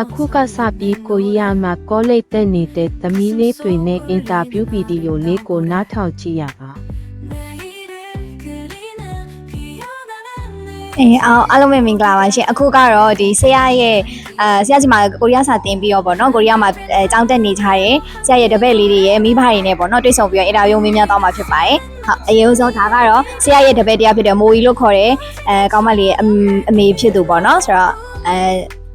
အခုကစပြီးကိုရီးယားမှာကောလိပ်တက်နေတဲ့သမီးလေးတွေနဲ့အင်တာဗျူးဗီဒီယိုလေးကိုနားထောင်ကြည့်ရပါအေးအောင်အားလုံးပဲမင်္ဂလာပါရှင်အခုကတော့ဒီဆရာရဲ့အဲဆရာကြီးမှာကိုရီးယားစာသင်ပြီးတော့ဗောနော်ကိုရီးယားမှာအဲကျောင်းတက်နေကြတယ်ဆရာရဲ့တပည့်လေးတွေရဲ့မိဘတွေနဲ့ဗောနော်တွေ့ဆုံပြီးတော့အင်တာဗျူးမင်းများတောင်းมาဖြစ်ပါတယ်ဟုတ်အရင်ဆုံးဒါကတော့ဆရာရဲ့တပည့်တရားဖြစ်တဲ့မိုကြီးလို့ခေါ်တယ်အဲကောင်းမလေးအမေဖြစ်သူဗောနော်ဆိုတော့အဲ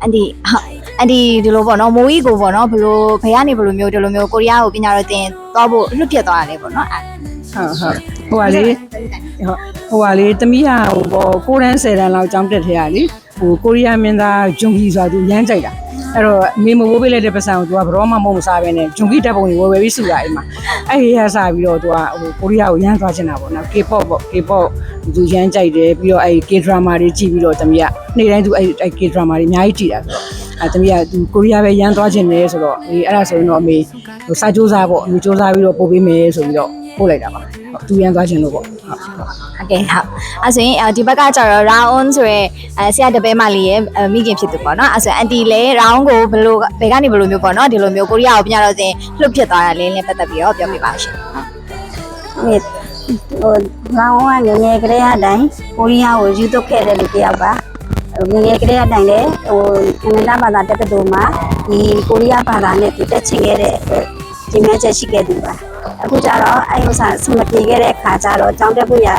အန်ဒီဟုတ် အန်ဒီဒီလိုဗောနော်မိုးကြီးကိုဗောနော်ဘလို့ဘယ်ကနေဘလို့မျိုးဒီလိုမျိုးကိုရီးယားကိုပညာတော်တင်သွားဖို့လွတ်ပြတ်သွားတယ်ဗောနော်အဲဟုတ်ဟုတ်ဟိုကလေဟုတ်ဟိုကလေတမီးကဟိုပေါ့ကိုရန်း10တန်းလောက်ကျောင်းတက်ထဲရလေဟိုကိုရီးယားမင်းသားဂျွန်ဂီဆိုတာသူရမ်းကြိုက်တာအဲ့တော့အမေမဝိုးပေးလိုက်တဲ့ပတ်စံကိုသူကဘယ်တော့မှမဟုတ်မစားပဲနဲ့ဂျွန်ဂီတက်ပုံကြီးဝယ်ဝယ်ပြီးစုတာအိမ်မှာအဲ့ဒီရစားပြီးတော့သူကဟိုကိုရီးယားကိုရမ်းသွားချင်တာပေါ့နော် K-pop ပေါ့ K-pop သူရမ်းကြိုက်တယ်ပြီးတော့အဲ့ K-drama တွေကြည့်ပြီးတော့တမီးကနေ့တိုင်းသူအဲ့အဲ့ K-drama တွေအများကြီးကြည့်တာဆိုတော့ အဲ့တမီးကသူကိုရီးယားပဲရမ်းသွားချင်တယ်ဆိုတော့အေးအဲ့ဒါဆိုရင်တော့အမေဟိုစာကြိုးစားပေါ့အမေစူးစမ်းပြီးတော့ပို့ပေးမယ်ဆိုပြီးတော့ပို့လိုက်တာပါဟုတ်သူရမ်းသွားချင်လို့ပေါ့ဟုတ်ဟုတ် โอเคဟုတ်အဲဆိုရင်အဲဒီဘက်ကကျတော့ round ဆိုရဲအဲဆရာတပည့်မလေးရဲ့အဲမိခင်ဖြစ်သူပေါ့နော်အဲဆိုအန်တီလည်း round ကိုဘယ်လိုဘယ်ကနေဘယ်လိုမျိုးပေါ့နော်ဒီလိုမျိုးကိုရီးယားကိုပြညာတော့တင်လှုပ်ဖြစ်သွားတာလေးလည်းပတ်သက်ပြီးတော့ပြောပြပါရှင် ဟိုလောင်းဝငယ်ငယ်ကလေးအတိုင်းကိုရီးယားကိုယူသွခဲ့တဲ့လူတစ်ယောက်ပါဟို ငယ်ငယ်ကလေးအတိုင်းလေဟိုနိုင်ငံဘာသာတက္ကသိုလ်မှာဒီကိုရီးယားဘာသာနဲ့ပြတက်ချင်ခဲ့တဲ့အတွက်ဒီမဲ့ချက်ရှိခဲ့သူပါအခုကျတော့အဲ့ဥစ္စာစမပြေခဲ့တဲ့အခါကျတော့ကြောင်းတက်ဖို့ရ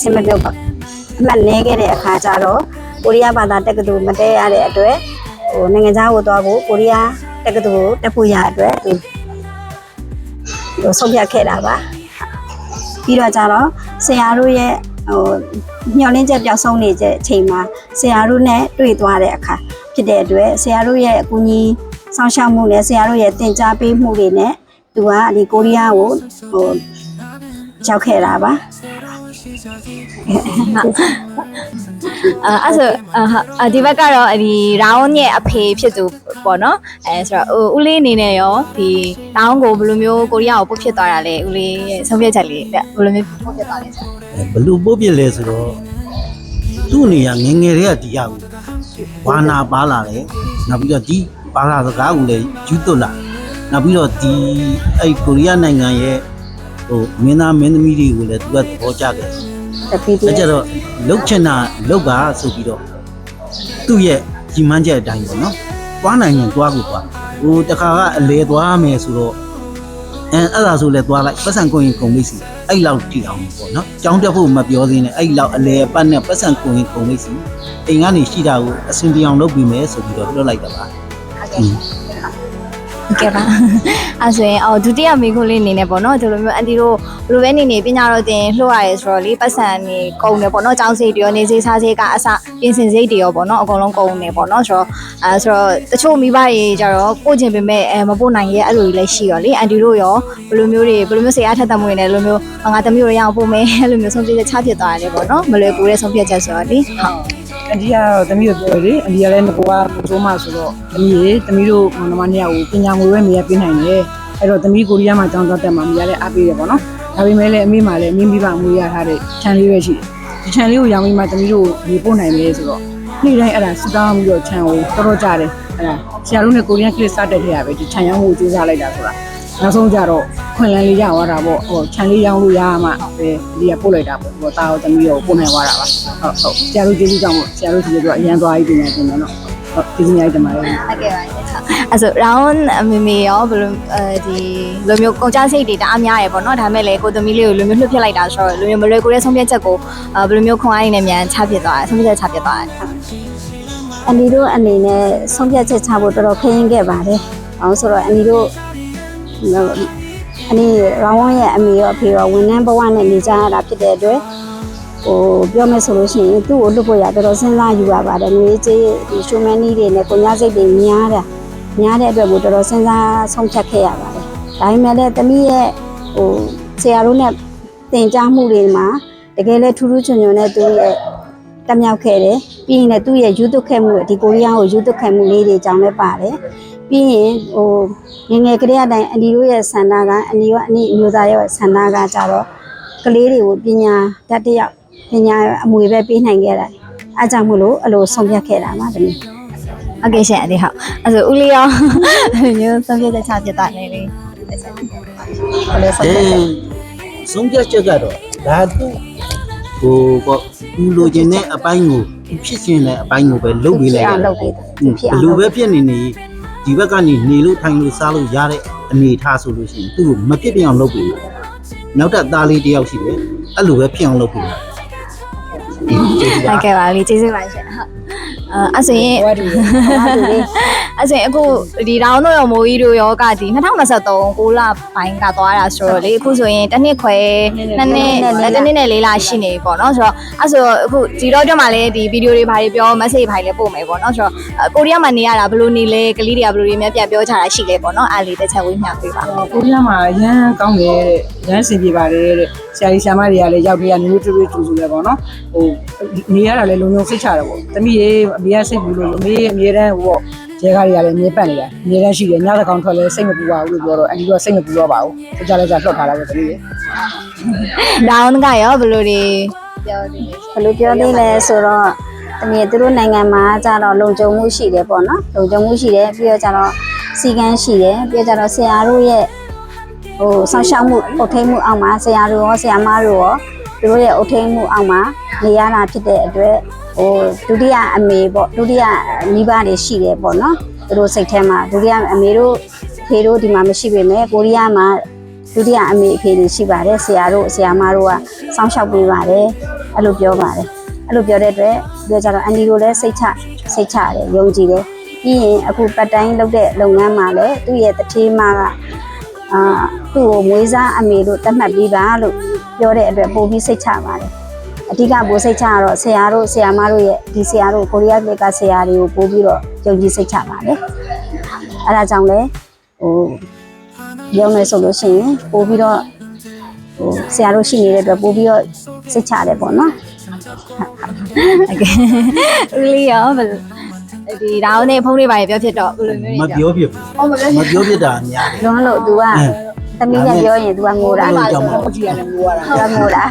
စမပြုတ်ပါအမှတ်နေခဲ့တဲ့အခါကျတော့ကိုရီးယားဘာသာတက္ကသိုလ်မတက်ရတဲ့အတွက်ဟိုနိုင်ငံခြားကိုသွားဖို့ကိုရီးယားတက္ကသိုလ်ကိုတက်ဖို့ရအတွက်သူဟိုဆုံးဖြတ်ခဲ့တာပါပြီးတော့ကြတော့ဆရာတို့ရဲ့ ဟိုညှော်လင်းချက်ပြောက်ဆုံးနေတဲ့အချိန်မှာဆရာတို့နဲ့တွေ့သွားတဲ့အခါဖြစ်တဲ့အတွက်ဆရာတို့ရဲ့အကူအညီဆောင်ရှောက်မှုနဲ့ဆရာတို့ရဲ့သင်ကြားပေးမှုတွေနဲ့သူကဒီကိုရီးယားကိုဟိုရောက်ခဲ့တာပါ အဲအဲဆိုအာဟုတ်အဲဒီဘက်ကတော့ဒီ round ရဲ့အဖေဖြစ်သူပေါ့နော်အဲဆိုတော့ဟိုဦးလေးအနေနဲ့ရောဒီ round ကိုဘယ်လိုမျိုးကိုရီးယားကိုပုတ်ဖြစ်သွားတာလဲဦးလေးရဲ့ဆုံးဖြတ်ချက်လေးတဲ့ဘယ်လိုမျိုးပုတ်ဖြစ်သွားလဲဆိုဘလူပို့ပြစ်လဲဆိုတော့သူ့နေရငယ်ငယ်လေးကဒီရကိုဘာနာပါလာတယ်နောက်ပြီးတော့ဒီဘာသာစကားကိုလည်းယူသွတ်လာနောက်ပြီးတော့ဒီအဲ့ကိုရီးယားနိုင်ငံရဲ့ဟိုမင်းသားမင်းသမီးတွေကိုလည်းသူကသဘောကျတယ် တပီးအဲကြတော့လုတ်ချင်တာလုတ်ပါဆိုပြီးတော့သူ့ရဲ့ကြီးမှန်းချက်အတိုင်းပေါ့နော်တွားနိုင်ရင်တွားကိုတွားဟိုတခါကအလေသွားမယ်ဆိုတော့အဲအဲ့ဒါဆိုလဲတွားလိုက်ပတ်စံကိုရင်ကုန်လိမ့်စီအဲ့လောက်ကြည့်အောင်ပေါ့နော်ကြောင်းတက်ဖို့မပြောသေးနဲ့အဲ့လောက်အလေပတ်နဲ့ပတ်စံကိုရင်ကုန်လိမ့်စီအိမ်ကနေရှိတာကိုအဆင်ပြေအောင်လုပ်ပြီးမယ်ဆိုပြီးတော့ပြောလိုက်တာပါဟုတ်ကဲ့ ပါအဲဆိုရင်အော်ဒုတိယမိခိုးလေးအနေနဲ့ပေါ့နော်ဒီလိုမျိုးအန်တီတို့ဘယ်လိုပဲနေနေပညာတော်တင်လှုပ်ရရဲဆိုတော့လေပတ်စံနေကုန်တယ်ပေါ့နော်ကျောင်းစိတ်တွေရောနေစိတ်စားစိတ်ကအစပြင်ဆင်စိတ်တွေရောပေါ့နော်အကုန်လုံးကုန်နေပေါ့နော်ဆိုတော့အဲဆိုတော့တချို့မိဘတွေကြတော့ပို့ချင်ပေမဲ့အဲမပို့နိုင်ရဲ့အဲ့လိုကြီးလည်းရှိရောလေအန်တီတို့ရောဘယ်လိုမျိုးတွေဘယ်လိုမျိုးစိတ်အားထက်သန်မှုတွေနဲ့လိုမျိုးငါသမီးတို့ရအောင်ပို့မယ်အဲ့လိုမျိုးဆုံးဖြတ်ချက်ချဖြစ်သွားတယ်ပေါ့နော်မလွယ်ကူတဲ့ဆုံးဖြတ်ချက်ဆိုတော့လေဟုတ် အဒီကတော့တမီးတို့ပြောလေအဒီကလည်းငကိုကကိုစိုးမဆိုတော့တမီးရေတမီးတို့မောင်နှမနှစ်ယောက်ကိုပညာငွေပဲမေးရပေးနိုင်တယ်အဲ့တော့တမီးကိုရီးယားမှာကျောင်းသွားတက်မှာမေးရတဲ့အားပေးရပေါ့နော်ဒါပေမဲ့လည်းအမေမှလည်းအမေမိဘမွေးရထားတဲ့ခြံလေးပဲရှိတယ်ဒီခြံလေးကိုရောင်းပြီးမှတမီးတို့ရေပို့နိုင်မယ်ဆိုတော့နေ့တိုင်းအဲ့ဒါစတောင်းပြီးတော့ခြံကိုတော်တော်ကြတယ်အဲ့ဒါဆရာတို့နဲ့ကိုရီးယားကလစ်စတက်ထည့်ရပဲဒီခြံရောင်းဖို့ကြိုးစားလိုက်တာဆိုတာ နောက်ဆုံးကြတော့ခွင်လန်းလေးရသွားတာပေါ့ဟိုခြံလေးရောင်းလို့ရမှပဲဒီကပို့လိုက်တာပေါ့ဟိုတာကိုတမီးတို့ပို့နိုင်သွားတာပါဟုတ်ဟုတ်ဆရာတို့ကျေးဇူးကြောင့်ပေါ့ဆရာတို့ဒီလိုတော့အရန်သွားပြီးပြင်နေတယ်နော်ဟုတ်ကျေးဇူးများတင်ပါတယ်ဟုတ်ကဲ့ပါရှင်ဟုတ်အဲ့ဆို round အမေမေရောဘယ်လိုအဲဒီလိုမျိုးကုန်ကြစိတ်တွေတအားများရယ်ပေါ့နော်ဒါမဲ့လေကိုသမီးလေးကိုလိုမျိုးလှုပ်ဖြစ်လိုက်တာဆိုတော့လိုမျိုးမလွယ်ကူတဲ့ဆုံးဖြတ်ချက်ကိုအဲဘယ်လိုမျိုးခွန်အားရည်နဲ့မြန်ချဖြစ်သွားတယ်ဆုံးဖြတ်ချက်ချဖြစ်သွားတယ်အန်ဒီတို့အနေနဲ့ဆုံးဖြတ်ချက်ချဖို့တော်တော်ခရင်ခဲ့ပါတယ်။ဘာလို့ဆိုတော့အန်ဒီတို့ အန်ဒီရောင်းဝန်းရဲ့အမေရောအဖေရောဝန်ထမ်းဘဝနဲ့နေကြရတာဖြစ်တဲ့အတွက်ဟိုပြောမယ်ဆိုလို့ရှိရင်သူ့ကိုလွတ်ဖို့ရတော်တော်စဉ်းစားယူရပါတယ်။ငွေကြေးဒီရှုမန်နီတွေနဲ့ကိုညာစိတ်တွေများတာများတဲ့အတွက်ကိုတော်တော်စဉ်းစားဆုံးဖြတ်ခဲ့ရပါတယ်ဒါပေမဲ့လည်းတမီးရဲ့ဟိုဆရာတို့နဲ့သင်ကြားမှုတွေမှာတကယ်လဲထူးထူးချွန်ချွန်နဲ့သူရဲ့တက်မြောက်ခဲ့တယ်ပြီးရင်လည်းသူ့ရဲ့ယူသွခဲ့မှုဒီကိုရီးယားကိုယူသွခဲ့မှုလေးတွေကြောင့်လည်းပါတယ် ပြီးရင်ဟိုငယ်ငယ်ကလေးအတိုင်းအန်ဒီတို့ရဲ့ဆန္ဒကအန်ဒီကအနည်းအမျိုးသားရဲ့ဆန္ဒကကြတော့ကလေးတွေကိုပညာတတ်တယောက်ပညာအမွေပဲပေးနိုင်ခဲ့တာအဲကြောင့်မို့လို့အလိုဆုံးဖြတ်ခဲ့တာပါတမီးဟုတ်ကဲ့ရှင်အဒီဟုတ်အဲ့ဆိုဦးလေးရောမျိုးဆုံးဖြတ်ချက်ချပြတာနေလေးဘယ်လိုဆုံးဖြတ်ချက်အဲဆုံးဖြတ်ချက်ကတော့ဒါသူဟိုပေါ့သူလိုချင်တဲ့အပိုင်းကိုသူဖြစ်ချင်တဲ့အပိုင်းကိုပဲလုပ်ပေးလိုက်အောင်တာလုပ်ပေးတာอืมဘယ်လိုပဲဖြစ်နေနေ ဒီဘက်ကနေနေလို့ထိုင်လို့စားလို့ရတဲ့အနေထားဆိုလို့ရှိရင်သူ့ကိုမဖြစ်ပြအောင်လုပ်ပေးတယ်နောက်ထပ်သားလေးတစ်ယောက်ရှိတယ်အဲ့လိုပဲဖြစ်အောင်လုပ်ပေးတယ်ဒီကျေးဇူးဟုပါတ်ကဲ့ပါလေးကျေးဇူးပါရှင်ဟုတ် အဲအဲ့ဆိုရင်ဟောတူလေအဲ့ဆိုရင်အခုဒီရောင်းတော့ရောမိုးကြီးတို့ရောကဒီ2023ကိုလပိုင်းကသွားတာဆိုတော့လေအခုဆိုရင်တစ်နှစ်ခွဲနှစ်နှစ်တစ်နှစ်နဲ့လေးလရှိနေပြီပေါ့နော်ဆိုတော့အဲ့ဆိုအခုဒီတော့ကြမှာလေဒီဗီဒီယိုတွေဘာတွေပြော message ဘာတွေလည်းပို့မယ်ပေါ့နော်ဆိုတော့ကိုရီးယားမှာနေရတာဘယ်လိုနေလဲကလေးတွေကဘယ်လိုတွေများပြန်ပြောကြတာရှိလဲပေါ့နော်အဲ့လေးတစ်ချက်ဝေးမျှပေးပါကိုရီးယားမှာရမ်းကောင်းတယ်တဲ့ရမ်းစင်ပြေပါတယ်တဲ့ဆရာကြီးဆရာမတွေကလည်းရောက်ပြီးရမျိုးတူတူတူလဲပေါ့နော်ဟိုနေရတာလည်းလုံလုံစိတ်ချတယ်ပေါ့တမီးရေအမေကစိတ်ဘူးလို့အမေအမြဲတမ်းဟိုပေါ့ကျဲကားတွေကလည်းအမြဲပတ်နေတာအမြဲတမ်းရှိတယ်ညတစ်ကောင်ထွက်လဲစိတ်မပူပါဘူးလို့ပြောတော့အန်ဒီကစိတ်မပူတော့ပါဘူးကြားလဲကြားလွတ်ထားတာပဲတမီးရေဒေါင်းကရောဘယ်လိုတွေပြောနေလဲဘယ်လိုပြောသေးလဲဆိုတော့တမီးသူတို့နိုင်ငံမှာကြတော့လုံခြုံမှုရှိတယ်ပေါ့နော်လုံခြုံမှုရှိတယ်ပြီးတော့ကြတော့စီကန်းရှိတယ်ပြီးတော့ကြတော့ဆရာတို့ရဲ့ဟိုဆောင်းရှောက်မှုအုပ်ထိန်းမှုအောက်မှာဆရာတို့ရောဆရာမတို့ရောသူတို့ရဲ့အုပ်ထိန်းမှုအောက်မှာနေရတာဖြစ်တဲ့အတွက် ဟိုဒုတိယအမေပေါ့ဒုတိယမိဘတွေရှိတယ်ပေါ့နော်သူတို့စိတ်ထဲမှာဒုတိယအမေတို့ဖေတို့ဒီမှာမရှိပေမဲ့ကိုရီးယားမှာဒုတိယအမေအဖေတွေရှိပါတယ်ဆရာတို့ဆရာမတို့ကစောင့်ရှောက်ပေးပါတယ်အဲ့လိုပြောပါတယ်အဲ့လိုပြောတဲ့အတွက်ပြောကြတော့အန်ဒီတို့လည်းစိတ်ချစိတ်ချတယ်ယုံကြည်တယ်ပြီးရင်အခုပတ်တိုင်းလုပ်တဲ့လုပ်ငန်းမှာလည်းသူ့ရဲ့တထေးမကအာသူ့ကိုမွေးစားအမေတို့တတ်မှတ်ပြီးပါလို့ပြောတဲ့အတွက်ပို့ပြီးစိတ်ချပါတယ် အဓိကပိုစိတ်ချရတော့ဆရာတို့ဆရာမတို့ရဲ့ဒီဆရာတို့ကိုရီးယားပြည်ကဆရာတွေကိုပို့ပြီးတော့ယုံကြည်စိတ်ချပါတယ်အဲဒါကြောင့်လဲဟိုပြောမယ်ဆိုလို့ရှိရင်ပို့ပြီးတော့ဟိုဆရာတို့ရှိနေတဲ့အတွက်ပို့ပြီးတော့စိတ်ချရတယ်ပေါ့နော်ဟုတ်ကဲ့ဦးလေးရောဘယ်ဒီဒါအောင်နဲ့ဖုန်းလေးပါရပြောဖြစ်တော့ဘယ်လိုမျိုးမပြောဖြစ်ဘူးမပြောဖြစ်တာအများတယ်လုံးလို့ तू က သမီးနဲ့ပြောရင် तू ကငိုတာဒါကြောင့်မကြည့်ရလဲငိုရတာငါငိုတာ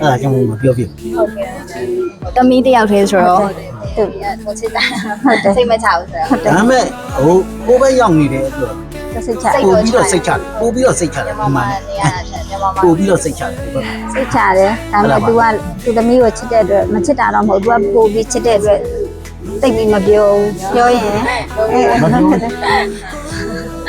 အဲ့ဒါကြောင့်မပြောပြဟုတ်ကဲ့သမီးတယောက်တည်းဆိုတော့သူကိုချစ်တာဟုတ်တယ်စိတ်မချဘူးဆိုတော့ဒါပေမဲ့ဟိုကိုပဲရောက်နေတဲ့အတွက်စိတ်ချပို့ပြီးတော့စိတ်ချတယ်ပို့ပြီးတော့စိတ်ချတယ်ဒီမှာပို့ပြီးတော့စိတ်ချတယ်စိတ်ချတယ်ဒါပေမဲ့ तू ကသူသမီးကိုချစ်တဲ့အတွက်မချစ်တာတော့မဟုတ် तू ကပို့ပြီးချစ်တဲ့အတွက်တိတ်ပြီးမပြောဘူးပြောရင်မပြောဘူး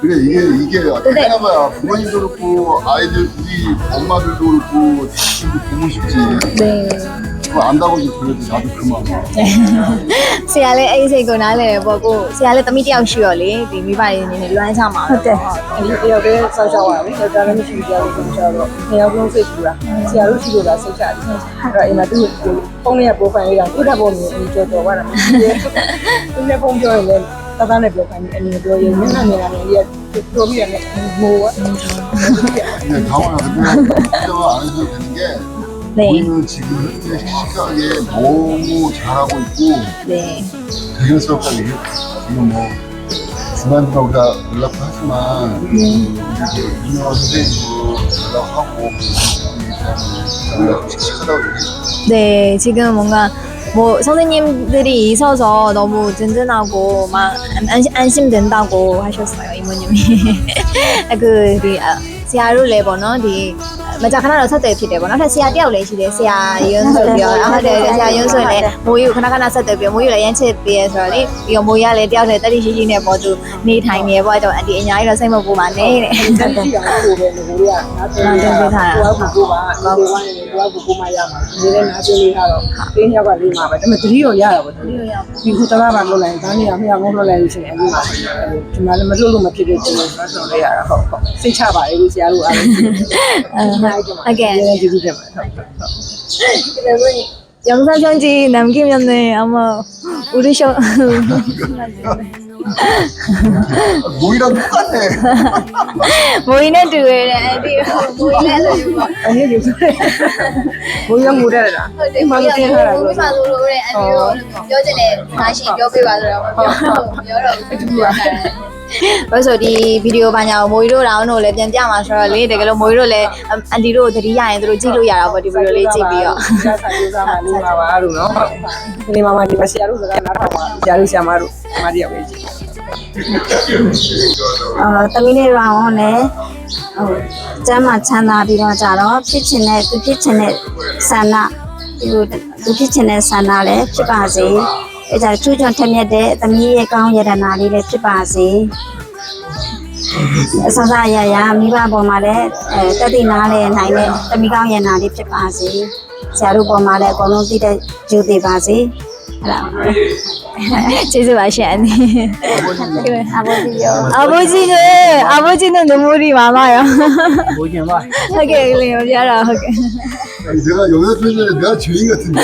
그래 이게 이게 하나봐야 부모님도 그렇고 아이들 우리 엄마들도 그렇고 친구 보고 싶지. 네 그거 안다고 이제 그래도 나도 그만. ဆရာလည်းအဲ့ဒီစိတ်ကိုနားလဲပေါ့ကိုဆရာလည်းတမိတယောက်ရှိရောလေဒီမိဘတွေအနေနဲ့လွမ်းချမှာ ဟုတ်တယ် အန်ဒီတယောက်တည်းစောင့်ရှောက်ရတယ်ယောက်ျားလည်းမရှိဘူးကြောက်လို့ဆိုတော့နှစ်ယောက်လုံးစိတ်ပူတာဆရာတို့ရှိလို့လားစိတ်ချတယ်အဲ့တော့အိမ်မှာသူ့ကိုဖုန်းလေးက profile လေးကသူ့တဲ့ပုံကိုအင်းကြော်ကြော်သွားတာမရှိဘူးသူနဲ့ဖုန်းပြောရင်လည်း တသားနဲ့ပြောခိုင်းတယ်အင်းပြောရင်မျက်နှာမြင်လာတယ်ကြီးကပြောပြီးရတယ်မိုးက 근데 강원아 근데 걱정 안 해도 되는 게 네 우리는 지금 현재 시각에 너무 잘하고 있고 네 대견스럽다고 얘기해. 지금 뭐 중간중간 우리가 연락도 하지만 이렇게 유명한 선생님도 연락하고 우리가 좀 씩씩하다고 얘기해. 네, 지금 뭔가 뭐 선생님들이 있어서 너무 든든하고 막 안심, 안심된다고 하셨어요 이모님이. 그 di, si Haru Lebono မကြာခဏတော့ဆက်သွယ်ဖြစ်တယ်ပေါ့နော်။ထက်ဆရာတယောက်လည်းရှိတယ်ဆရာယွန်းဆိုပြီးတော့ဟုတ်တယ်ဆရာယွန်းဆိုရင်လည်းမိုးကြီးကိုခဏခဏဆက်သွယ်ပြီးမိုးကြီးလည်းရမ်းချစ်ပေးရဆိုတော့လေပြီးတော့မိုးကြီးကလည်းတယောက်တည်းတက်တိရှိရှိနဲ့ပေါ့သူနေထိုင်နေပေါ့အဲ့တော့အန်တီအညာကြီးတော့စိတ်မပူပါနဲ့တဲ့ကြည့်အောင်ကိုပဲငကိုတွေကနားကျင်နေတာကိုကကိုပါကိုကဝိုင်းနေကိုကကိုကိုမရမှာဒီလည်းနားကျင်လေးကတော့တင်းရောက်ကလေးမှာပဲဒါပေမဲ့တတိရောရတာပေါ့တတိရောရဒီခုတလားပါလို့လိုက်ဒါနေရမြောက်ငုံလို့လိုက်လို့ရှိရင်အခုမှဒီမှာလည်းမလွတ်လို့မဖြစ်ဖြစ်ချင်းဆိုတော့လည်းရတာဟုတ်ဟုတ်စိတ်ချပါလေလို့ဆရာတို့အားလုံး again. 여러분 영상 편지 남기면은 아마 우르셔. 모이랑 똑같네. 모이네 둘 뭐. 네, 아니요? 모이랑 모래라. 모이랑 모래라고. 모래 다시 여기 와서 여러 ဘူးပြောတာဘာလို့ဒီဗီဒီယိုဘာညာကိုမိုးရီတို့တောင်းတို့လည်းပြန်ပြမှာဆိုတော့လေတကယ်လို့မိုးရီတို့လည်းအန်တီတို့သတိရရင်တို့ကြည့်လို့ရတာပေါ့ဒီဗီဒီယိုလေးကြည့်ပြီးတော့ဆရာဆိုင်စားမှလေးပါပါလို့နော်ဒီမှာမှဒီမှာဆရာတို့စကားနားထောင်ပါဆရာတို့ဆရာမတို့ဆရာမတို့ရောက်ပဲကြည့်အာတမီးလေးရောင်းနဲ့ဟိုကျမ်းမှာချမ်းသာပြီးတော့ကြတော့ဖြစ်ချင်တဲ့သူဖြစ်ချင်တဲ့ဆန္ဒဒီလိုသူဖြစ်ချင်တဲ့ဆန္ဒလည်းဖြစ်ပါစေ အဲဒါချူချွန်ထက်မြက်တဲ့သမီးရဲ့ကောင်းရတနာလေးလည်းဖြစ်ပါစေအဆဆရရမိဘပေါ်မှာလည်းအဲတက်တည်နားလည်းနိုင်တဲ့သမီးကောင်းရတနာလေးဖြစ်ပါစေဆရာတို့ပေါ်မှာလည်းအကုန်လုံးသိတဲ့ယူသေးပါစေ အဲ့ဒါ ကျေးဇူးပါရှင်အန်တီ အဘောဒီယော 아버지는 아버지는 눈물이 많아요 ဘိုးကျင်ပါ ဟုတ်ကဲ့လေမပြတော့ဟုတ်ကဲ့ 내가 영상 편집에 내가 주인 같은데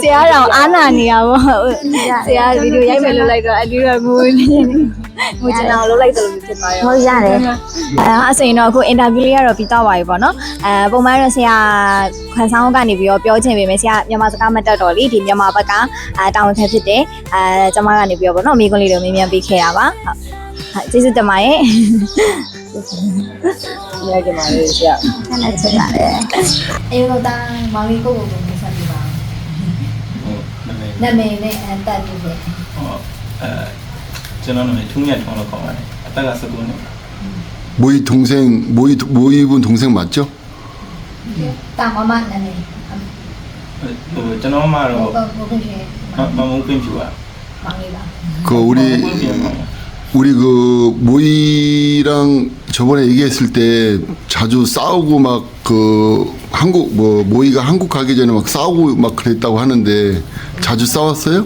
ဆရာတော်အာနာနေရပါဆရာဗီဒီယိုရိုက်မယ်လို့လိုက်တော့အတူတူ ငိုနေငိုချင်အောင်လုပ်လိုက်တယ်လို့ဖြစ်သွားရောဟုတ်ရတယ်အဲအဆိုရင်တော့အခုအင်တာဗျူးလေးကတော့ပြီးတော့ပါပြီပေါ့နော်အဲပုံမှန်တော့ဆရာခန်းဆောင်ကနေပြီးတော့ပြောချင်ပေမဲ့ဆရာမြန်မာစကားမတတ်တော့လေဒီမြန်မာဘက်ကအဲတောင်းထက်ဖြစ်တယ်အဲကျမကနေပြီးတော့ပေါ့နော်မိကွန်းလေးတွေမင်းမြန်ပေးခဲ့တာပါဟုတ်ဟုတ်ကျေးဇူးတင်ပါတယ်ရကြပါလေဆရာခဏချက်ရတယ်အေးတော့တာမောင်လေးကိုကိုကိုမိတ်ဆက်ပြပါဟုတ်နာမည်နာမည်နဲ့အတက်ပြည့်တယ်ဟောအဲကျွန်တော်နာ 저는 왜 중요한 통로 가만히 왔다 갔어 보는 모이 동생 모이 모이분 동생 맞죠? Tạm ở mạng 엄마로? có cô không 그 우리 우리 그 모이랑 저번에 얘기했을 때 자주 싸우고 막 그 한국 뭐 모이가 한국 가기 전에 막 싸우고 막 그랬다고 하는데 자주 싸웠어요?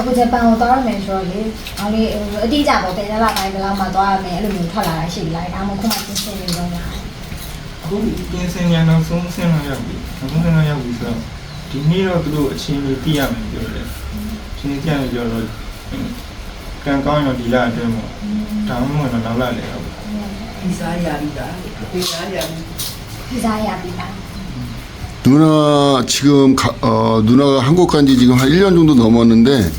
အခုဂျပန်ကိုသွားရမယ်ဆိုတော့လေမောင်လေးအတိအကျပေါ့တင်ရလာပိုင်းကလာမှသွားရမယ်အဲ့လိုမျိုးထွက်လာတာရှိလားဒါမှမဟုတ်ခုမှပြင်ဆင်နေတော့ညာ အခုပြင်ဆင်ရအောင်ဆုံးဆင်းလာရောက်ပြီဆုံးဆင်းလာရောက်ပြီဆိုတော့ဒီနေ့တော့သူတို့အချင်းကြီးသိရမယ်ပြောတယ်ချင်းကြီးကြပြောတော့ကံကောင်းရောဒီလအတွင်းမှာဒါမှမဟုတ်တော့နောက်လာလေတော့ ဒီစားရပြီလားဒီစားရပြီ ဒီစားရပြီလား 누나 지금 가, 어, 누나가 한국 간 지 지금 한 1년 정도 넘었는데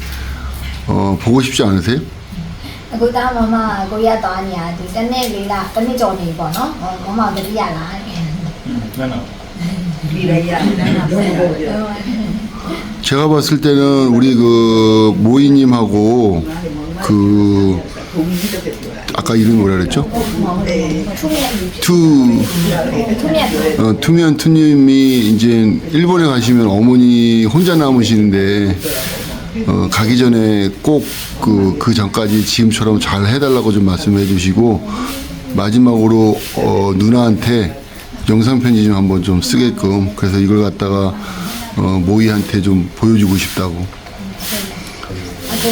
어, 보고 싶지 않으세요? အခုသားမမကိုရသွားနေရဒီတစ်နေ့လေးလားတစ်နေ့ကြော်နေပေါ့နော်မမတတိယလား မှန်တော့ ဒီလည်းရတယ်ဘုံဘုံရ 제가 봤을 때는 우리 그 모이님하고 그 ဘုံကြီးတက်ပြောတာ 아까 이름이 뭐라 그랬죠? ထုမြ투က်ထုမြက် 어, 투면 투님이 이제 일본에 가시면 어머니 혼자 남으시는데 어, 가기 전에 꼭그 그 전까지 지금처럼 잘 해달라고 좀 말씀해 주시고 마지막으로 어, 누나한테 영상 편지 좀 한번 좀 쓰게끔 그래서 이걸 갖다가 어, 모이한테 좀 보여주고 싶다고. အခု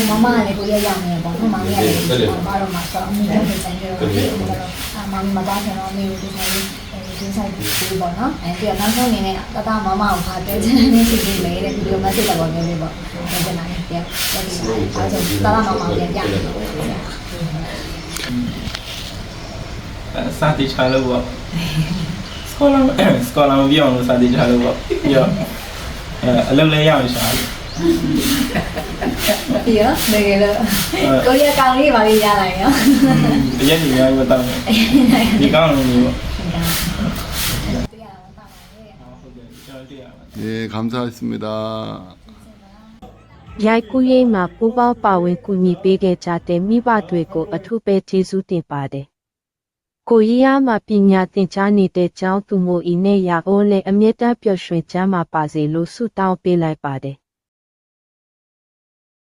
မမလည်းကိုရရောက်နေပေါ့နော်မမလည်းဘာတော့မှဆောင်းနေတယ်ဆိုင်ကြတော့ဒီကတော့အမမသားကျွန်တော်မျိုးဒီဆိုင်ဒီဆိုင်ဒီပေါ့နော်အဲဒီတော့နောက်ဆုံးအနေနဲ့တတမမကိုဖာပြောချင်တဲ့စီစဉ်လေးတဲ့ဗီဒီယိုမက်ဆေ့ချ်တော့မျိုးလေးပေါ့ပြောချင်တာလေပြောပြောပြပါအဲဆိုတတမမပြန်ပြတယ်ပေါ့စတိချလို့ပေါ့ကောလာစကောလာမပြောင်းလို့စာတိချလို့ပေါ့ပြီးတော့အဲအလုပ်လည်းရအောင်ရှာတယ် ပြီးတော့တကယ်လို့ကိုရီးယားကောင်လေးပါလေးရလိုက်နော် တရက်ညီများမတောင်းဘူးဒီကောင်းလို့နေပေါ့ဟုတ်တယ်ကျွန်တော်တွေ့ရပါ 예, 감사했습니다. ရိုက်ကူးရေးမှာပူပေါင်းပါဝင်ကူညီပေးခဲ့ကြတဲ့မိဘတွေကိုအထူးပဲကျေးဇူးတင်ပါတယ်။ကိုရီးယားမှာပညာသင်ကြားနေတဲ့ကျောင်းသူမို့ဤနဲ့ရာအိုးလည်းအမြဲတမ်းပျော်ရွှင်ကြမှာပါစေလို့ဆုတောင်းပေးလိုက်ပါတယ်